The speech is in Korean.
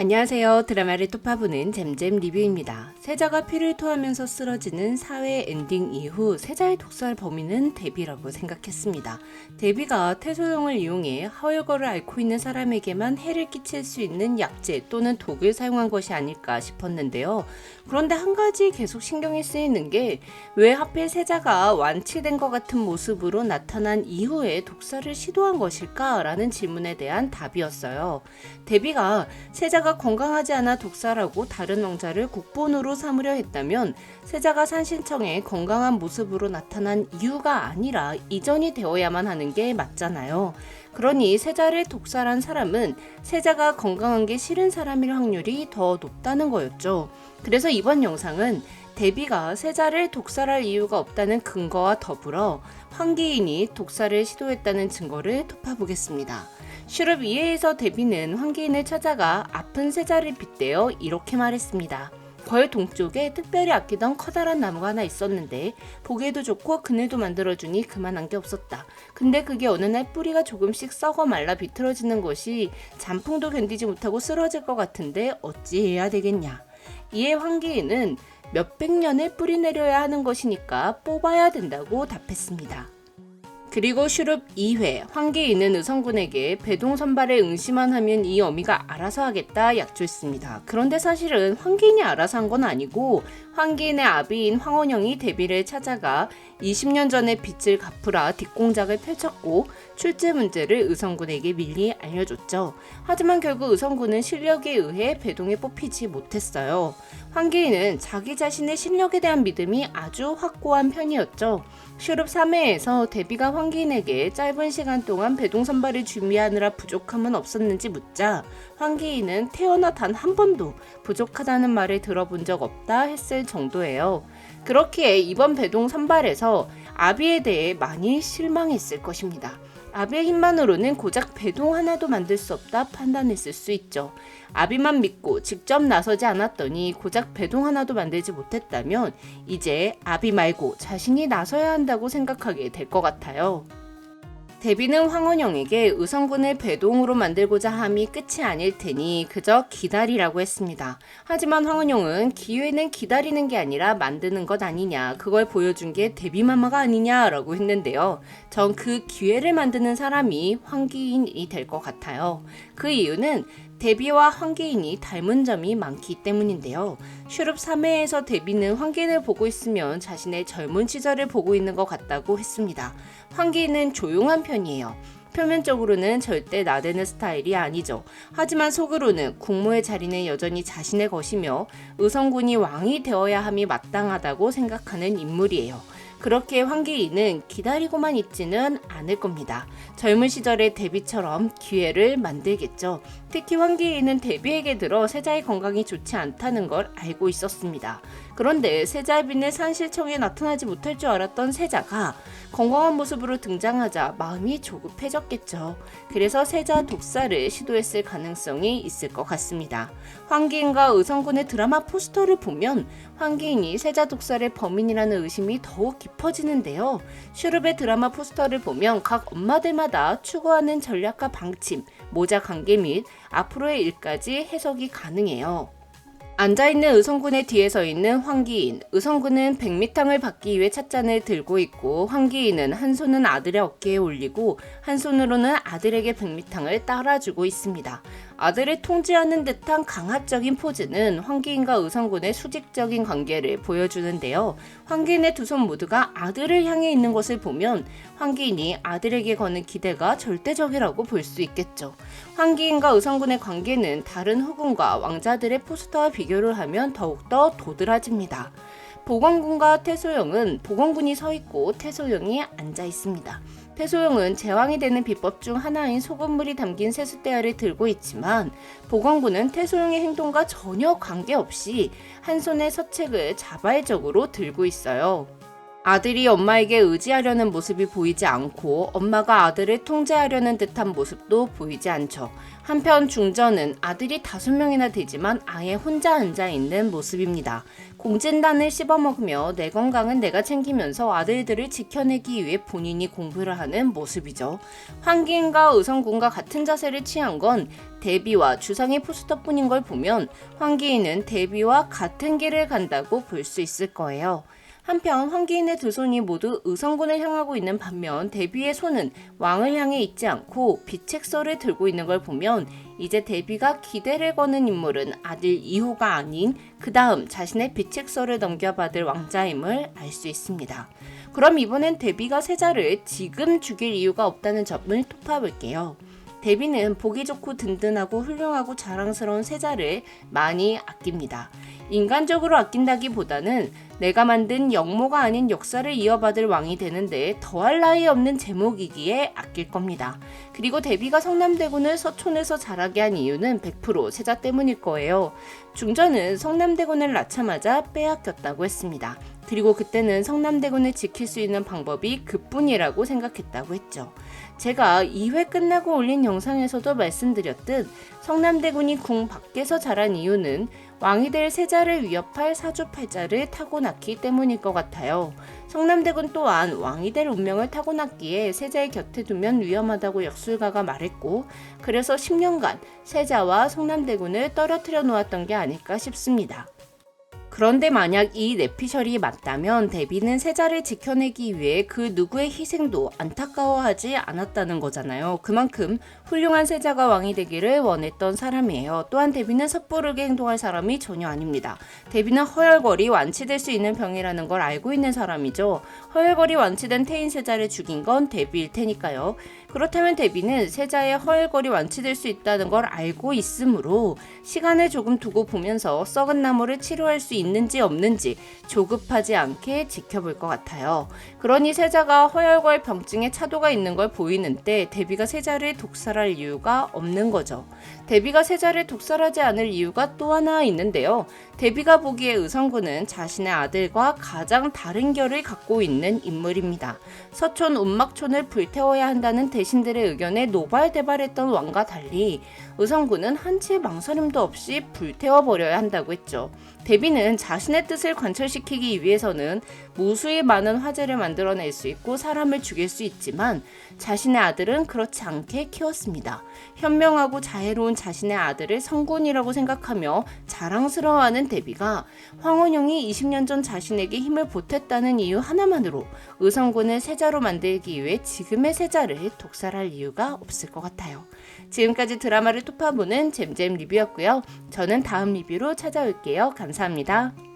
안녕하세요. 드라마를 또파보는 잼잼 리뷰입니다. 세자가 피를 토하면서 쓰러지는 사회 엔딩 이후 세자의 독살 범인은 데비라고 생각했습니다. 데비가 태소용을 이용해 하월거를 앓고 있는 사람에게만 해를 끼칠 수 있는 약재 또는 독을 사용한 것이 아닐까 싶었는데요. 그런데 한 가지 계속 신경이 쓰이는 게 왜 하필 세자가 완치된 것 같은 모습으로 나타난 이후에 독살을 시도한 것일까라는 질문에 대한 답이었어요. 데비가 세자가 건강하지 않아 독살하고 다른 왕자를 국본으로 삼으려 했다면 세자가 산신청에 건강한 모습으로 나타난 이유가 아니라 이전이 되어야만 하는 게 맞잖아요. 그러니 세자를 독살한 사람은 세자가 건강한 게 싫은 사람일 확률이 더 높다는 거였죠. 그래서 이번 영상은 데비가 세자를 독살할 이유가 없다는 근거와 더불어 황기인이 독살을 시도했다는 증거를 톱파보겠습니다. 슈룹 2회에서 데비는 황기인을 찾아가 아픈 세자를 빗대어 이렇게 말했습니다. 거의 동쪽에 특별히 아끼던 커다란 나무가 하나 있었는데 보기에도 좋고 그늘도 만들어주니 그만한 게 없었다. 근데 그게 어느 날 뿌리가 조금씩 썩어 말라 비틀어지는 것이 잔풍도 견디지 못하고 쓰러질 것 같은데 어찌해야 되겠냐. 이에 황기인은 몇백 년을 뿌리 내려야 하는 것이니까 뽑아야 된다고 답했습니다. 그리고 슈룹 2회 황계인은 의성군에게 배동 선발에 응시만 하면 이 어미가 알아서 하겠다 약조했습니다. 그런데 사실은 황계인이 알아서 한 건 아니고 황계인의 아비인 황원영이 데뷔를 찾아가 20년 전의 빚을 갚으라 뒷공작을 펼쳤고 출제 문제를 의성군에게 밀리 알려줬죠. 하지만 결국 의성군은 실력에 의해 배동에 뽑히지 못했어요. 황계인은 자기 자신의 실력에 대한 믿음이 아주 확고한 편이었죠. 슈룹 3회에서 데뷔가 황기인에게 짧은 시간 동안 배동 선발을 준비하느라 부족함은 없었는지 묻자 황기인은 태어나 단 한 번도 부족하다는 말을 들어본 적 없다 했을 정도예요. 그렇기에 이번 배동 선발에서 아비에 대해 많이 실망했을 것입니다. 아비의 힘만으로는 고작 배동 하나도 만들 수 없다 판단했을 수 있죠. 아비만 믿고 직접 나서지 않았더니 고작 배동 하나도 만들지 못했다면 이제 아비 말고 자신이 나서야 한다고 생각하게 될 것 같아요. 데비는 황원영에게 의성군을 배동으로 만들고자 함이 끝이 아닐 테니 그저 기다리라고 했습니다. 하지만 황원영은 기회는 기다리는 게 아니라 만드는 것 아니냐, 그걸 보여준 게 데비마마가 아니냐라고 했는데요. 전 그 기회를 만드는 사람이 황기인이 될 것 같아요. 그 이유는 데비와 황기인이 닮은 점이 많기 때문인데요. 슈룹 3회에서 데비는 황기인을 보고 있으면 자신의 젊은 시절을 보고 있는 것 같다고 했습니다. 황기인은 조용한 편이에요. 표면적으로는 절대 나대는 스타일이 아니죠. 하지만 속으로는 국무의 자리는 여전히 자신의 것이며 의성군이 왕이 되어야 함이 마땅하다고 생각하는 인물이에요. 그렇게 황기인은 기다리고만 있지는 않을 겁니다. 젊은 시절의 데뷔처럼 기회를 만들겠죠. 특히 황기인은 데뷔에게 들어 세자의 건강이 좋지 않다는 걸 알고 있었습니다. 그런데 세자빈의 산실청에 나타나지 못할 줄 알았던 세자가 건강한 모습으로 등장하자 마음이 조급해졌겠죠. 그래서 세자 독살을 시도했을 가능성이 있을 것 같습니다. 황기인과 의성군의 드라마 포스터를 보면 황기인이 세자 독살의 범인이라는 의심이 더욱 깊어지는데요. 슈룹의 드라마 포스터를 보면 각 엄마들마다 추구하는 전략과 방침, 모자 관계 및 앞으로의 일까지 해석이 가능해요. 앉아있는 의성군의 뒤에 서 있는 황기인. 의성군은 백미탕을 받기 위해 찻잔을 들고 있고 황기인은 한 손은 아들의 어깨에 올리고 한 손으로는 아들에게 백미탕을 따라주고 있습니다. 아들을 통제하는 듯한 강압적인 포즈는 황기인과 의성군의 수직적인 관계를 보여주는데요. 황기인의 두 손 모두가 아들을 향해 있는 것을 보면 황기인이 아들에게 거는 기대가 절대적이라고 볼 수 있겠죠. 황기인과 의성군의 관계는 다른 후군과 왕자들의 포스터와 비교를 하면 더욱더 도드라집니다. 보건군과 태소영은 보건군이 서 있고 태소영이 앉아 있습니다. 태소영은 제왕이 되는 비법 중 하나인 소금물이 담긴 세숫대야를 들고 있지만 보건군은 태소영의 행동과 전혀 관계없이 한 손에 서책을 자발적으로 들고 있어요. 아들이 엄마에게 의지하려는 모습이 보이지 않고 엄마가 아들을 통제하려는 듯한 모습도 보이지 않죠. 한편 중전은 아들이 다섯 명이나 되지만 아예 혼자 앉아 있는 모습입니다. 공진단을 씹어먹으며 내 건강은 내가 챙기면서 아들들을 지켜내기 위해 본인이 공부를 하는 모습이죠. 황기인과 의성군과 같은 자세를 취한 건 데비와 주상의 포스터뿐인 걸 보면 황기인은 데비와 같은 길을 간다고 볼 수 있을 거예요. 한편 황기인의 두 손이 모두 의성군을 향하고 있는 반면 데비의 손은 왕을 향해 있지 않고 비책서를 들고 있는 걸 보면 이제 데비가 기대를 거는 인물은 아들 이호가 아닌 그 다음 자신의 비책서를 넘겨받을 왕자임을 알 수 있습니다. 그럼 이번엔 데비가 세자를 지금 죽일 이유가 없다는 점을 토파볼게요. 데비는 보기 좋고 든든하고 훌륭하고 자랑스러운 세자를 많이 아낍니다. 인간적으로 아낀다기보다는 내가 만든 영모가 아닌 역사를 이어받을 왕이 되는데 더할 나위 없는 제목이기에 아낄 겁니다. 그리고 데비가 성남대군을 서촌에서 자라게 한 이유는 100% 세자 때문일 거예요. 중전은 성남대군을 낳자마자 빼앗겼다고 했습니다. 그리고 그때는 성남대군을 지킬 수 있는 방법이 그뿐이라고 생각했다고 했죠. 제가 2회 끝나고 올린 영상에서도 말씀드렸듯 성남대군이 궁 밖에서 자란 이유는 왕이 될 세자를 위협할 사주팔자를 타고났기 때문일 것 같아요. 성남대군 또한 왕이 될 운명을 타고났기에 세자의 곁에 두면 위험하다고 역술가가 말했고 그래서 10년간 세자와 성남대군을 떨어뜨려 놓았던 게 아닐까 싶습니다. 그런데 만약 이 내피셜이 맞다면 데비는 세자를 지켜내기 위해 그 누구의 희생도 안타까워하지 않았다는 거잖아요. 그만큼 훌륭한 세자가 왕이 되기를 원했던 사람이에요. 또한 데비는 섣부르게 행동할 사람이 전혀 아닙니다. 데비는 허열걸이 완치될 수 있는 병이라는 걸 알고 있는 사람이죠. 허열걸이 완치된 태인 세자를 죽인 건 데비일 테니까요. 그렇다면 데비는 세자의 허열걸이 완치될 수 있다는 걸 알고 있으므로 시간을 조금 두고 보면서 썩은 나무를 치료할 수 있는지 없는지 조급하지 않게 지켜볼 것 같아요. 그러니 세자가 허열걸 병증에 차도가 있는 걸 보이는 때 데비가 세자를 독살할 이유가 없는 거죠. 데비가 세자를 독살하지 않을 이유가 또 하나 있는데요. 데비가 보기에 의성군은 자신의 아들과 가장 다른 결을 갖고 있는 인물입니다. 서촌 운막촌을 불태워야 한다는 대신들의 의견에 노발대발했던 왕과 달리 의성군은 한치의 망설임도 없이 불태워버려야 한다고 했죠. 데비는 자신의 뜻을 관철시키기 위해서는 무수히 많은 화재를 만들어낼 수 있고 사람을 죽일 수 있지만 자신의 아들은 그렇지 않게 키웠습니다. 현명하고 자애로운 자신의 아들을 성군이라고 생각하며 자랑스러워하는 데비가 황원영이 20년 전 자신에게 힘을 보탰다는 이유 하나만으로 의성군을 세자로 만들기 위해 지금의 세자를 독살할 이유가 없을 것 같아요. 지금까지 드라마를 토파보는 잼잼 리뷰였고요. 저는 다음 리뷰로 찾아올게요. 감사합니다.